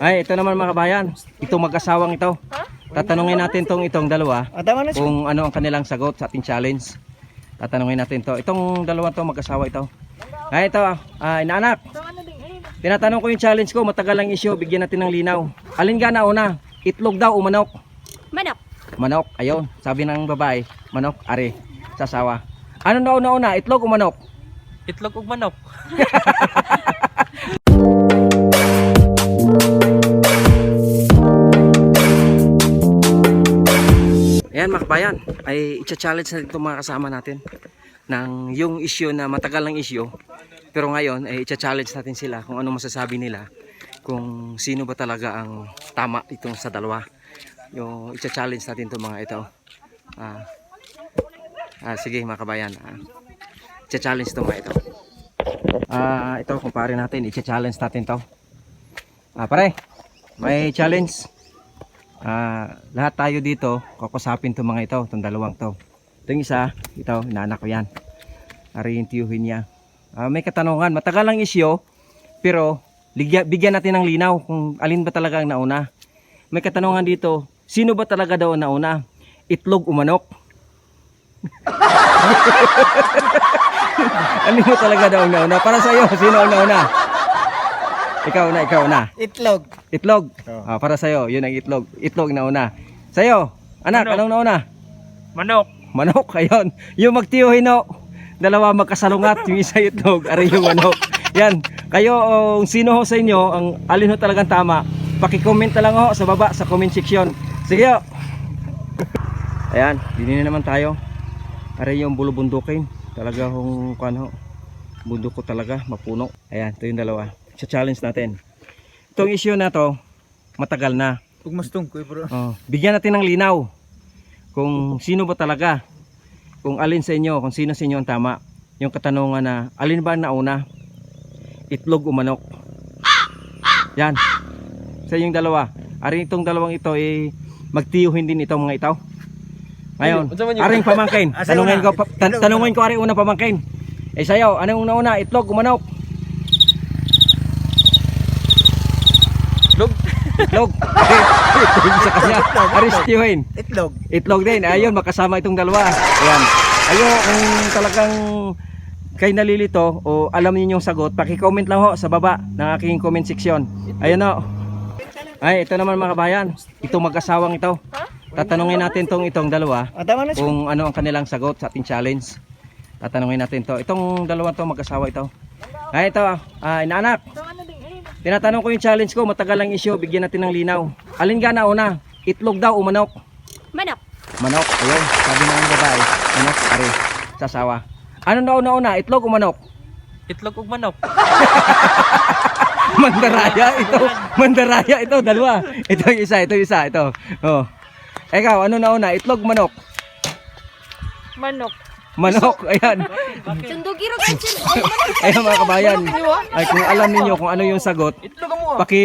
Ay, ito naman mga kabayan. Itong mag-asawang ito. Tatanungin natin tong itong dalawa Ah, kung ano ang kanilang sagot sa ating challenge. Tatanungin natin to. Itong dalawa to mag-asawa ito. Ay, ito. Ah, inaanak. Tinatanong ko yung challenge ko. Matagal ang issue. Bigyan natin ng linaw. Alin ka na una? Itlog daw o manok? Manok. Manok. Ayun. Sabi ng babae. Manok. Ari. Sasawa. Ano na una una? Itlog o manok? Itlog ug manok. kabayan, ay i-challenge natin itong mga kasama natin ng yung issue na matagal ng issue. Pero ngayon ay i-challenge natin sila kung ano masasabi nila kung sino ba talaga ang tama itong sa dalawa. Yung i-challenge natin itong mga ito. Ah, ah, sige mga kabayan, ah, i-challenge itong mga ito. Ah, ito kumpare natin, i-challenge natin to. Ah, pare, may challenge. Ah, lahat tayo dito, kakusapin to mga ito, itong dalawang to. Itong isa, ito, inaanak ko yan. Ariintiyuhin niya. Ah, may katanungan, matagal ang isyo, pero ligya, bigyan natin ng linaw kung alin ba talaga ang nauna. May katanungan dito, sino ba talaga daw ang nauna? Itlog o manok? alin mo talaga daw ang nauna? Para sa iyo, sino ang nauna? Ikaw na, ikaw na. Itlog. Itlog. Oo. Ah, para sa'yo, yun ang itlog. Itlog na una. Sa'yo, anak, Manok. anong nauna? Manok. Manok, ayun. Yung magtiyuhin no. Dalawa magkasalungat, yung isa itlog, ari yung manok. Yan, kayo, oh, sino ho sa inyo, ang alin ho talagang tama, pakicomment na lang ho sa baba, sa comment section. Sige ho. Ayan, dini na naman tayo. Ari yung bulubundukin. Talaga hong, ano, bundok ko talaga, mapuno. Ayan, ito yung dalawa. Sa challenge natin. Itong issue na to, matagal na. Ug mas tungkoy bro. Oh, bigyan natin ng linaw kung sino ba talaga. Kung alin sa inyo, kung sino sa inyo ang tama. Yung katanungan na, alin ba ang nauna? Itlog o manok? Yan. Sa yung dalawa. Aring itong dalawang ito, eh, magtiyuhin din itong mga ito. Ngayon, man yun? aring pamangkin. Ah, tanungin ko, tan- tanungin ko aring unang pamangkin. Eh sa'yo, anong nauna? Itlog o manok? Itlog. Itlog. Itlog sa kanya. Aris tiyuhin. Itlog. Itlog din. Ayun, makasama itong dalawa. Ayan. Ayo, kung talagang kayo nalilito o alam niyo yung sagot, paki-comment lang ho sa baba ng aking comment section. Ayun o. Ay, ito naman mga kabayan. Itong mag-asawang ito. Tatanungin natin tong itong dalawa Ah, kung ano ang kanilang sagot sa ating challenge. Tatanungin natin to. Itong dalawa to mag-asawa ito. Ay, ito. Ah, inaanak. Tinatanong ko yung challenge ko, matagal ang issue, bigyan natin ng linaw. Alin ka na una? Itlog daw o manok? Manok. Manok, ayun, sabi ng babae. Manok, ari, sasawa. Ano na una, itlog o manok? Itlog ug manok. Mandaraya, ito. Mandaraya, ito, dalawa. Ito yung isa, ito yung isa, ito. Oh. Ikaw, ano na una, itlog, manok? Manok. Manok, ayan. Sundugiro kan Ayan mga kabayan. Ay, kung alam niyo kung ano yung sagot, paki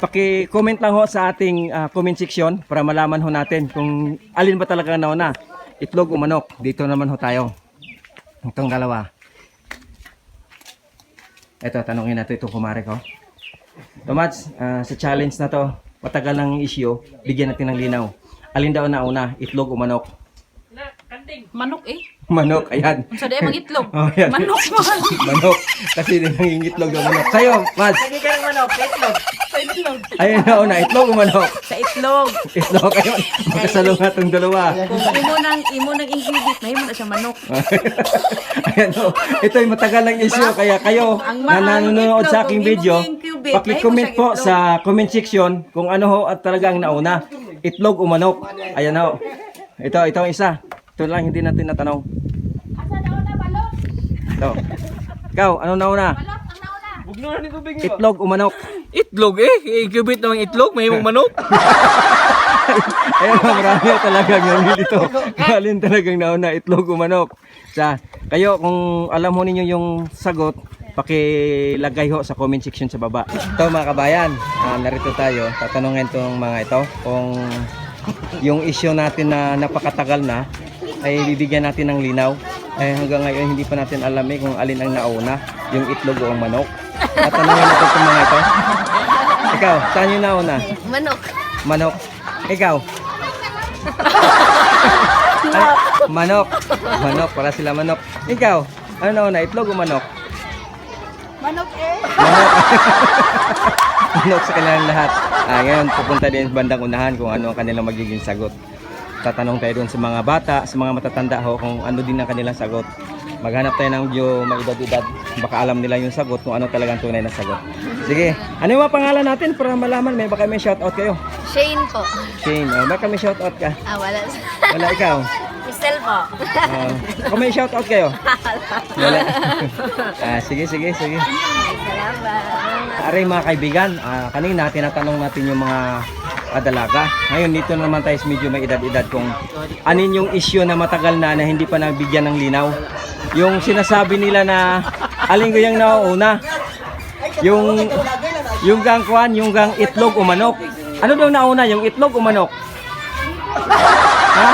paki comment lang ho sa ating ah, comment section para malaman ho natin kung alin ba talaga nauna itlog o manok. Dito naman ho tayo. Itong dalawa. Eto tanongin natin itong kumare ko. Tomats, ah, sa challenge na to matagal ng issue bigyan natin ng linaw. Alin daw na una itlog o manok Manok eh. manok ayan Unsa day magitlog? Oh, yan. Manok man. manok kasi nangingitlog ng manok sa'yo Mads Lagi ka ng manok. Itlog. Sa itlog. ayun na una itlog o manok Sa itlog. Itlog kayo. Magkasalungat ang dalawa. Kung imo nang imo nang ingredient, mahimo na siya manok. Ayan o. Ito ay matagal lang issue. Kaya kayo Ang na nanonood itlog, sa aking video, paki-comment po sa comment section kung ano ho at talagang nauna. Itlog o manok. Ayan o. Ito, ito ang isa. Ito lang hindi natin natanong. Ito. Ikaw, ano nauna? Bugno na ni tubig Itlog o manok? Itlog eh. Ikubit namang itlog, may imong manok. Ayun, marami talagang nandito. Alin talagang nauna, itlog o manok. Sa, kayo, kung alam mo ninyo yung sagot, pakilagay ho sa comment section sa baba. Ito mga kabayan, ah, narito tayo. Tatanungin tong mga ito kung yung issue natin na napakatagal na ay bibigyan natin ng linaw. Eh, hanggang ngayon hindi pa natin alam eh kung alin ang nauna, yung itlog o ang manok. Tatanungin natin itong mga ito. Ikaw, saan yung nauna? Manok. Manok. Ikaw? Ay, manok. Manok, para sila manok. Ikaw, ano nauna? Itlog o manok? Manok eh. Manok. manok sa kanilang lahat. Ah, ngayon, pupunta din sa bandang unahan kung ano ang kanilang magiging sagot. Tatanong tayo doon sa mga bata, sa mga matatanda ho, kung ano din ang kanilang sagot. Maghanap tayo ng Diyo maedad-edad. Baka alam nila yung sagot kung ano talagang tunay na sagot. Sige, ano yung mga pangalan natin para malaman? May baka may shoutout kayo. Shane po. Shane, oh, baka may shoutout ka. Ah, wala. Wala ikaw. Michelle po. Uh, kung may shoutout kayo. Wala. ah, sige, sige, sige. Salamat. Aray mga kaibigan, ah, kanina tinatanong natin yung mga kadalaga. Ngayon dito na naman tayo sa medyo may edad-edad kung anin yung issue na matagal na na hindi pa nabigyan ng linaw. Yung sinasabi nila na alin ko yung nauuna. Yung yung gang kwan, yung gang itlog o manok. Ano daw nauna, yung itlog o manok? Ha?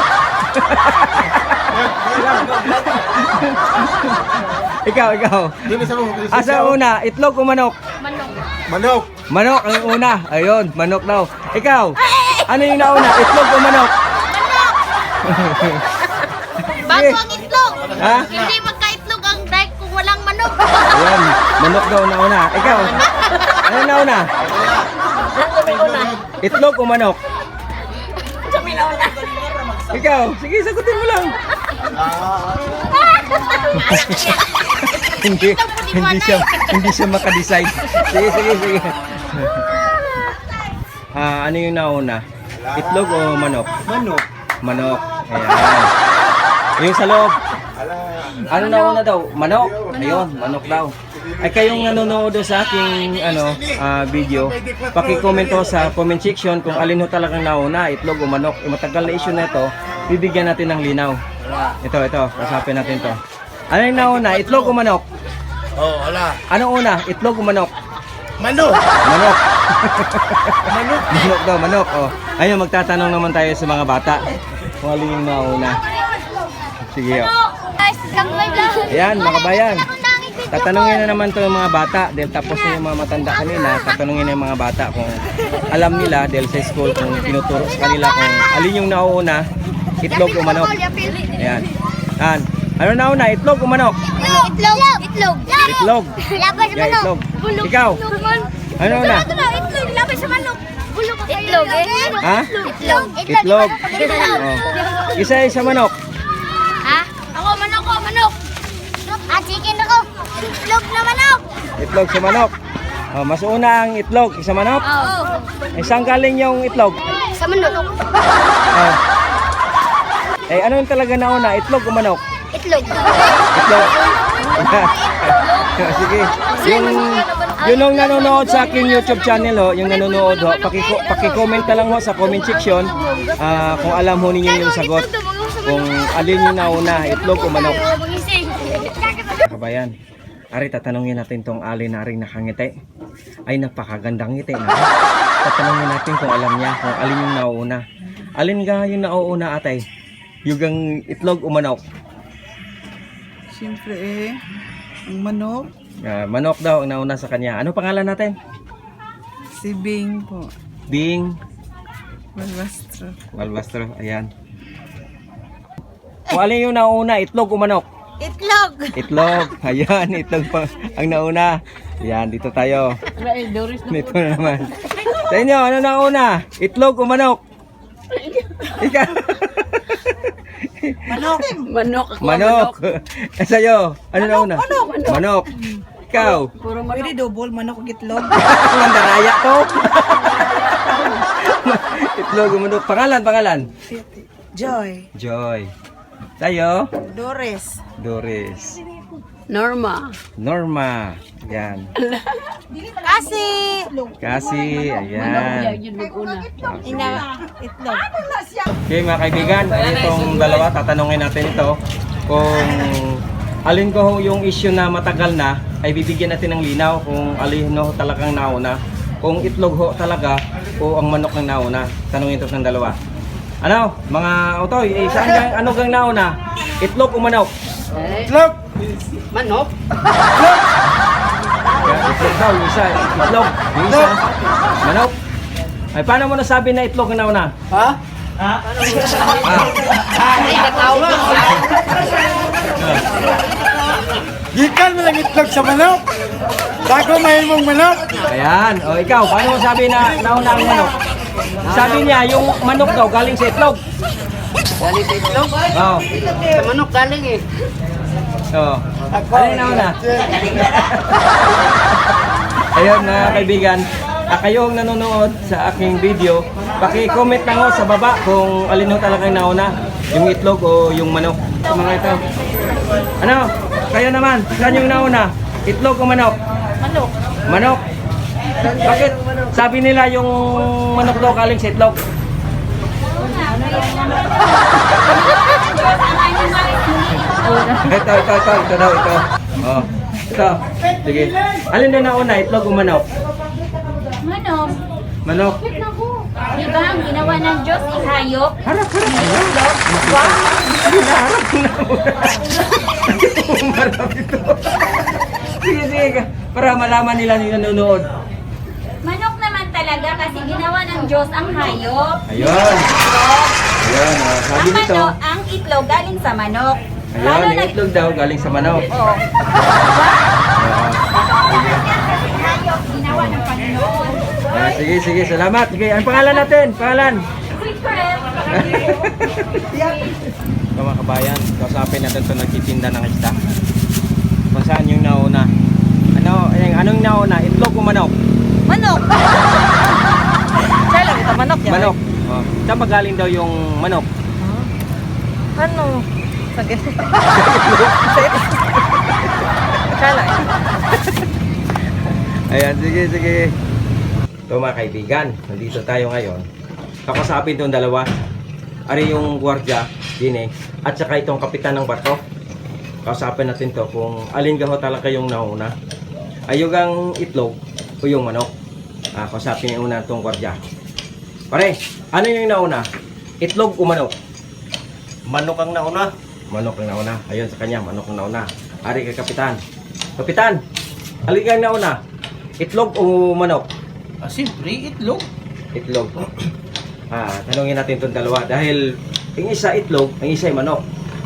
ikaw, ikaw. Asa una, itlog o manok? Manok. Manok ang una. Ayun, manok daw. Ikaw, ano yung nauna? Itlog o manok? Bago ang itlog. Ha? Hindi magka-itlog ang dike kung walang manok. Ayun, manok daw nauna. Ikaw, ano yung nauna? Itlog o manok? Ikaw, sige, sagutin mo lang. hindi, hindi siya, hindi siya makadecide. Sige, sige, sige. Ah, ano yung nauna? Itlog o manok? Manok. Manok. Ayan. Yung sa loob. Ano na una daw? Manok. Ayun, manok daw. Ay kayong nanonood sa aking ano ah, video, paki-comment ho sa comment section kung alin ho talagang nauna, itlog o manok. Yung matagal na issue na ito, bibigyan natin ng linaw. Ito, ito, kasapin natin to. Ano yung nauna, itlog o manok? Oh, ala. Ano una, itlog o manok? Manok. Manok. manok. manok daw, manok. Oh. Ayun, magtatanong naman tayo sa mga bata. Kung alin yung nauna. Sige, oh. Ayan, mga kabayan. Tatanungin na naman to yung mga bata dahil tapos na yung mga matanda kanina. Tatanungin na yung mga bata kung alam nila dahil sa school kung tinuturo sa kanila kung alin yung nauuna, itlog o manok. Ayan. Ayan. Ano nauna, itlog o manok? Itlog. Itlog. Itlog. Laban sa Yeah, manok. itlog. Bulok. Ikaw. Ano na? Itlog. Laban sa manok. Bulok. Itlog. Ha? Itlog. Itlog. Oh. Isa-isa manok. Ha? Ako, manok ko, manok. Ah, chicken ako. Itlog na manok. Itlog sa manok. Oh, mas una ang itlog, isa manok. Oo. Eh, saan galing yung itlog? Sa manok. Oh. Eh, ano yung talaga nauna? Itlog o manok? Itlog. Sige. Yung, yun yung nanonood sa aking YouTube channel ho, yung nanonood ho, paki, paki-comment na lang ho sa comment section ah, kung alam ho ninyo yung sagot. Kung alin yung nauna, itlog o manok. Kabayan, Ari, tatanungin natin tong alin na aring nakangiti. Ay, napakagandang ngiti na. Tatanungin natin kung alam niya kung alin yung nauuna. Alin nga yung nauuna, atay? Yugang itlog o manok? Siyempre eh, ang manok, Ah, manok daw ang nauna sa kanya. Ano pangalan natin? si Bing po, Bing Malvastro. Walbastro. Ayan. Kung alin yung nauna, itlog o manok? Itlog. Itlog. Ayan, itlog pa ang nauna. Ayan, dito tayo. Dito na naman. Sa inyo, ano nauna? Itlog o manok? Ikaw. Manok! Manok ako, Manok. Eh, Sa'yo, ano nauna? Manok. Manok. Ikaw. Pwede double, manok o gitlog. Mandaraya to. itlog o manok. Pangalan, pangalan. Joy, Joy. Tayo. Doris, Doris. Norma. Norma. Yan. Kasi. Kasi, ayan. ina, itlog. Okay mga kaibigan, itong dalawa, tatanungin natin ito kung alin ko ho yung issue na matagal na ay bibigyan natin ng linaw kung alin ho talagang nauna kung itlog ho talaga o ang manok ng nauna tanungin ito ng dalawa ano mga utoy eh, saan gang, ano gang nauna itlog o manok itlog Manok. Itlog daw yung isa itlog yung isa Manok. Ay, paano mo nasabi na itlog na una? Ha? Ah. Gikan mo lang itlog sa manok. Bago may mong manok. Ayan. O, ikaw, paano mo sabi na nauna ang manok? Sabi niya, yung manok daw galing sa itlog. Galing sa itlog? Oo. Sa manok galing eh. Oo. Ano yung nauna? Ayun mga kaibigan, ah, kayo ang nanonood sa aking video, paki-comment lang ho sa baba kung alin ho talaga yung nauna, yung itlog o yung manok. Sa mga ito. Ano? Kayo naman, saan yung nauna? Itlog o manok? Manok. Manok. Bakit? Sabi nila yung manok daw galing sa itlog. Ito, ito, ito, ito daw, ito. Oh. Ito. Sige. Alin na nauna, itlog o manok? Manok. Manok. Naku. Di ba ang ginawa ng Diyos ihayop? Harap, harap. Harap na Umarap ito. Sige, sige. Para malaman nila yung nanonood. Manok naman talaga kasi ginawa ng Diyos ang hayop. Ayun. Ayun, oh, sabi Ang manok, ang itlog galing sa manok. Ayun, yung itlog daw galing sa manok. Oo. Ginawa ng Panginoon. Ah, sige, sige, salamat. Sige, ang pangalan natin, pangalan. Ito mga kabayan, kausapin natin ito nagtitinda ng isda. Kung saan yung nauna. Ano, yung, anong nauna? Itlog o manok? Manok. Siya lang ito, manok yan. Manok. Oh. Saan ba galing daw yung manok? Ano? Sa ganito. Siya lang. Ayan, sige, sige. Ito mga kaibigan, nandito tayo ngayon. Kakasapin itong dalawa. Ari yung gwardya, din eh. At saka itong kapitan ng barko. Kausapin natin to kung alin gaho talaga yung nauna. Ayog ang itlog o yung manok. Ah, kausapin yung una itong gwardya. Pare, ano yung nauna? Itlog o manok? Manok ang nauna. Manok ang nauna. Ayun sa kanya, manok ang nauna. Ari kay kapitan. Kapitan, alin ang nauna? Itlog o manok? Ah, siyempre, itlog. itlog. Ah, tanungin natin itong dalawa dahil yung isa itlog, ang isa ay manok.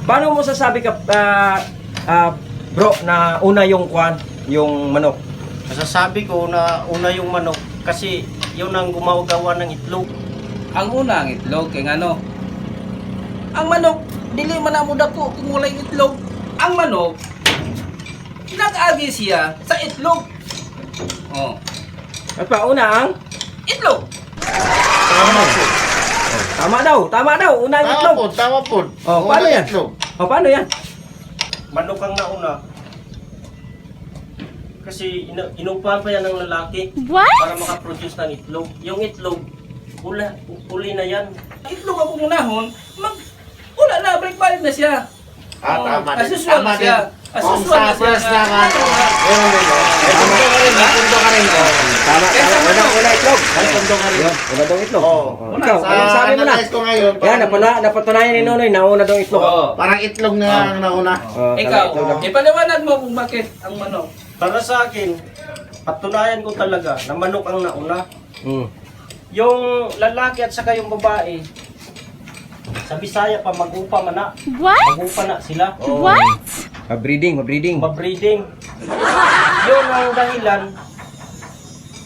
Paano mo sasabi ka ah, ah, bro na una yung kwan, yung manok? Masasabi ko na una yung manok kasi yun ang gumagawa ng itlog. Ang una ang itlog, kay ano? Ang manok, dili man na mo dako kung walay itlog. Ang manok, nag-agi siya sa itlog. Oh, At pa una ang itlog. tama po. Oh, tama daw, tama daw, una ang Tama itlog. po, tama po. Oh, paano yan? itlog. Oh, paano yan? Manok ang nauna. Kasi ina- inupahan pa yan ng lalaki What? para makaproduce ng itlog. Yung itlog, ula, uli na yan. Itlog ako munahon, mag wala na, break balik na siya. Ah, Oh, tama din. Asusuan Tama na siya. din. Asusuan Kung na sa siya. first lang ah. Meron din. May punto ka rin, may punto ka rin. Oh. Tama, tama. Una, una itlog. May punto ka rin. Yun, una daw itlog. Oh. Oh, Ikaw, Sa anong sabi mo na? analyze ko ngayon, Yan, parang, napatunayan ni Nonoy, nauna daw itlog. Oo. parang itlog na ang nauna. Oh, Ikaw, tama, itlog. ipaliwanag mo kung bakit ang manok. Para sa akin, patunayan ko talaga na manok ang nauna. Mm. Yung lalaki at saka yung babae, sa Bisaya pa mag-upa man na. What? Mag-upa na sila. What? Mabreeding, mabreeding. Mabreeding. Yun ang dahilan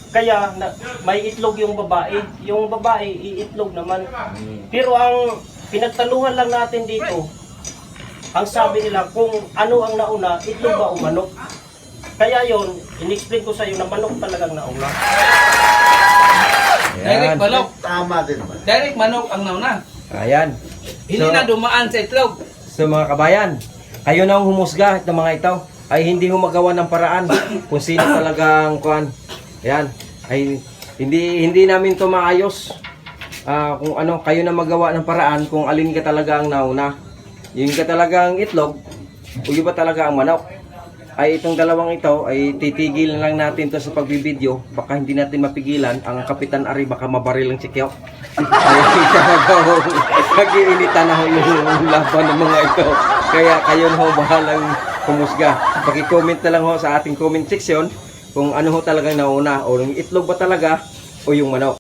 kaya na, may itlog yung babae. Yung babae, iitlog naman. Pero ang pinagtaluhan lang natin dito, ang sabi nila kung ano ang nauna, itlog ba o manok. Kaya yon, in-explain ko sa iyo na manok talagang nauna. Direct Ayan. manok. Tama din naman. Direct manok ang nauna. Ayan. Hindi So- na dumaan sa itlog. So mga kabayan, kayo na ang humusga ng mga ito ay hindi humagawa ng paraan kung sino talagang kuan. Ayan. Ay hindi hindi namin to maayos. Ah, kung ano kayo na magawa ng paraan kung alin ka talaga ang nauna. Yung ka talagang itlog o yung ba talaga ang manok. Ay itong dalawang ito ay titigil lang natin to sa pagbibideo. Baka hindi natin mapigilan. Ang Kapitan Ari baka mabaril ang sikyaw. ay talagang nag-iinitan na ho yung laban ng mga ito. Kaya kayo na ho bahalang humusga. Paki-comment na lang ho sa ating comment section kung ano ho talagang nauna. O yung itlog ba talaga o yung manok?